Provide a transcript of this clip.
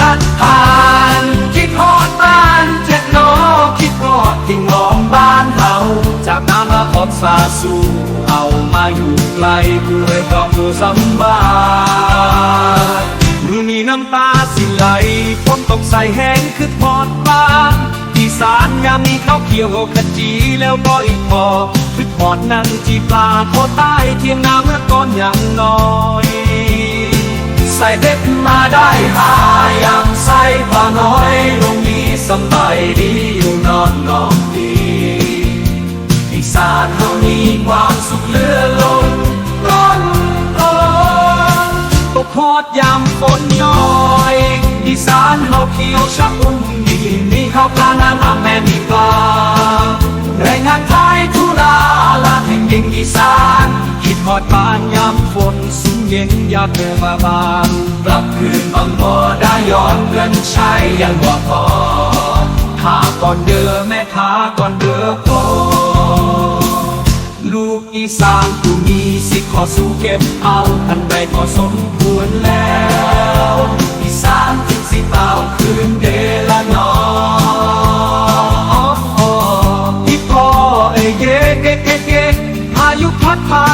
ตัดผ่านคิดฮอดบ้านเจ็ดน้อคิดฮอดทิ้งล้อมบ้านเฮาจากน้ำมาขอบสาสู่เอามาอยู่ไกลกูเลยต้องอยู่สำบายมือนี้น้ำตาสิไหลผมต้องใส่แห้งคือพอดบ้านอีสารยามนี้เขาเขียวขจีแล้วบ่อีกพอคือพอดนั่งจีปลาโอใต้เทียงนาเมื่อก่อนอย่างน้อย ใส่เด็ดมาได้หาย น้อยลงนี้สำบายดีอยู่นอนนอนดีอีสานเฮามีความสุขเหลือล้นล้นล้นตกพอดยามฝนย้อยอีสานเฮาเขียวชะอุ่มดีมีข้าวปลาน้ำอาแม่มีปลาแรงงานไทยทุลาลาแห่งดินอีสานคิดฮอดบ้านยามฝนสุ่มเย็นอยากเดินมาบ้านกลับคืนบางบ่ได้ย้อ นใช่ยังว่าพอพาก่อนเดือแม่พาก่อนเดือพอลูกอีสานกูมีสิขอสู้เก็บเอาอันใดพอสมควรแล้วอีสานถึงสิเต่าคืนเดละนอที่พ่อเอเยเก๊เก๊เก๊พายุพัดพา